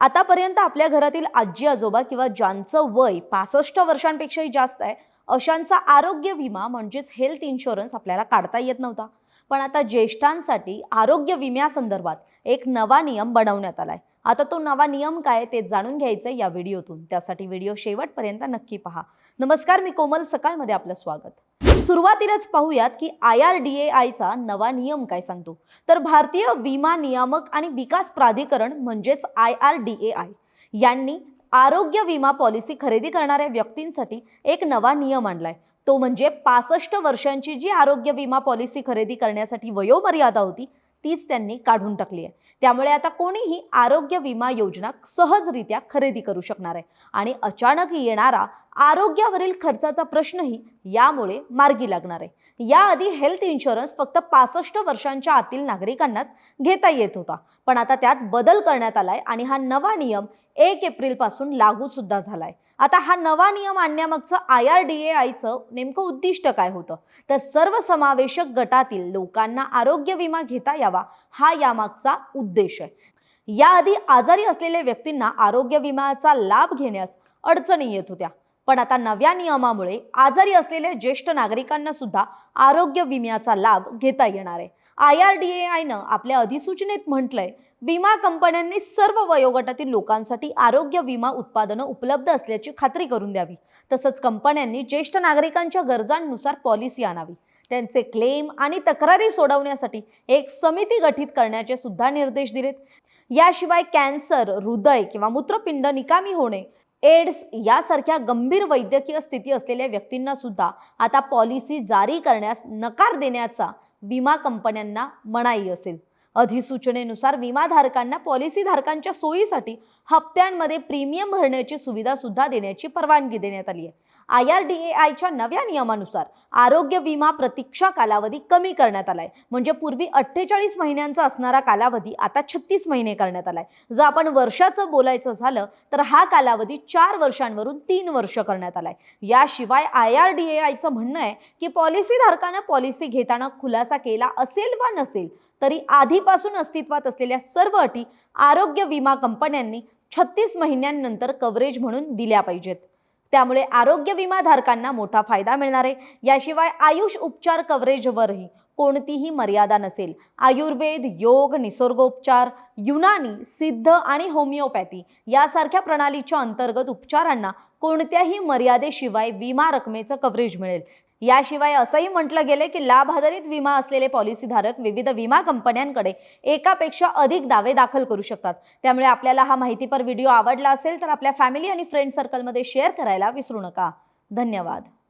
आतापर्यंत आपल्या घरातील आजी आजोबा किंवा ज्यांचं वय पासष्ट वर्षांपेक्षाही जास्त आहे अशांचा आरोग्य विमा म्हणजेच हेल्थ इन्शुरन्स आपल्याला काढता येत नव्हता. पण आता ज्येष्ठांसाठी आरोग्य विम्यासंदर्भात एक नवा नियम बनवण्यात आलाय. आता तो नवा नियम काय ते जाणून घ्यायचं या व्हिडिओतून. त्यासाठी व्हिडिओ शेवटपर्यंत नक्की पहा. नमस्कार मी कोमल सकाळमध्ये आपलं स्वागत. सुरुवातीलाच पाहूयात की आय आर डी ए आयचा नवा नियम काय सांगतो. तर भारतीय विमा नियामक आणि विकास प्राधिकरण म्हणजेच I R D A I यांनी आरोग्य विमा पॉलिसी खरेदी करणाऱ्या व्यक्तींसाठी एक नवा नियम आणलाय. तो म्हणजे पासष्ट वर्षांची जी आरोग्य विमा पॉलिसी खरेदी करण्यासाठी वयोमर्यादा होती तीच त्यांनी काढून टाकली आहे. त्यामुळे आता कोणीही आरोग्य विमा योजना सहजरित्या खरेदी करू शकणार आहे. आणि अचानक येणारा आरोग्यावरील खर्चाचा प्रश्नही यामुळे मार्गी लागणार आहे. याआधी हेल्थ इन्शुरन्स फक्त पासष्ट वर्षांच्या आतील नागरिकांनाच घेता येत होता. पण आता त्यात बदल करण्यात आलाय आणि हा नवा नियम एक एप्रिलपासून लागू सुद्धा झालाय. आता हा नवा नियम आणण्यामागचं आय आर डी ए आयचं नेमकं उद्दिष्ट काय होतं? तर सर्वसमावेशक गटातील लोकांना आरोग्य विमा घेता यावा हा यामागचा उद्देश आहे. याआधी आजारी असलेल्या व्यक्तींना आरोग्य विम्याचा लाभ घेण्यास अडचणी येत होत्या. पण आता नव्या नियमामुळे आजारी असलेल्या ज्येष्ठ नागरिकांना सुद्धा आरोग्य विम्याचा लाभ घेता येणार आहे. आय आर डी ए आयनं आपल्या अधिसूचनेत म्हटलंय विमा कंपन्यांनी सर्व वयोगटातील लोकांसाठी आरोग्य विमा उत्पादनं उपलब्ध असल्याची खात्री करून द्यावी. तसंच कंपन्यांनी ज्येष्ठ नागरिकांच्या गरजांनुसार पॉलिसी आणावी. त्यांचे क्लेम आणि तक्रारी सोडवण्यासाठी एक समिती गठीत करण्याचे सुद्धा निर्देश दिलेत. याशिवाय कॅन्सर हृदय किंवा मूत्रपिंड निकामी होणे एड्स यासारख्या गंभीर वैद्यकीय स्थिती असलेल्या व्यक्तींना सुद्धा आता पॉलिसी जारी करण्यास नकार देण्याचा विमा कंपन्यांना मनाई असेल. अधिसूचनेनुसार विमाधारकांना पॉलिसीधारकांच्या सोयीसाठी हप्त्यांमध्ये प्रीमियम भरण्याची सुविधा सुद्धा देण्याची परवानगी देण्यात आली आहे. आय आर डी ए आयच्या नव्या नियमानुसार आरोग्य विमा प्रतीक्षा कालावधी कमी करण्यात आलाय. म्हणजे पूर्वी अठ्ठेचाळीस महिन्यांचा असणारा कालावधी आता छत्तीस महिने करण्यात आलाय. जर आपण वर्षाचं बोलायचं झालं तर हा कालावधी चार वर्षांवरून तीन वर्ष करण्यात आलाय. याशिवाय आय आर डी ए आयचं म्हणणं आहे की पॉलिसीधारकानं पॉलिसी घेताना खुलासा केला असेल वा नसेल तरी आधीपासून अस्तित्वात असलेल्या सर्व अटी आरोग्य विमा कंपन्यांनी छत्तीस महिन्यांनंतर कव्हरेज म्हणून दिल्या पाहिजेत. त्यामुळे आरोग्य विमा धारकांना मोठा फायदा मिळणार आहे. याशिवाय आयुष उपचार कव्हरेजवरही कोणतीही मर्यादा नसेल. आयुर्वेद योग निसर्गोपचार युनानी सिद्ध आणि होमिओपॅथी यासारख्या प्रणालीच्या अंतर्गत उपचारांना कोणत्याही मर्यादेशिवाय विमा रकमेचं कव्हरेज मिळेल. याशिवाय असंही म्हटलं गेले की लाभ आधारित विमा असलेले पॉलिसीधारक विविध विमा कंपन्यांकडे एकापेक्षा अधिक दावे दाखल करू शकतात. त्यामुळे आपल्याला हा माहितीपर व्हिडिओ आवडला असेल तर आपल्या फॅमिली आणि फ्रेंड सर्कलमध्ये शेअर करायला विसरू नका. धन्यवाद.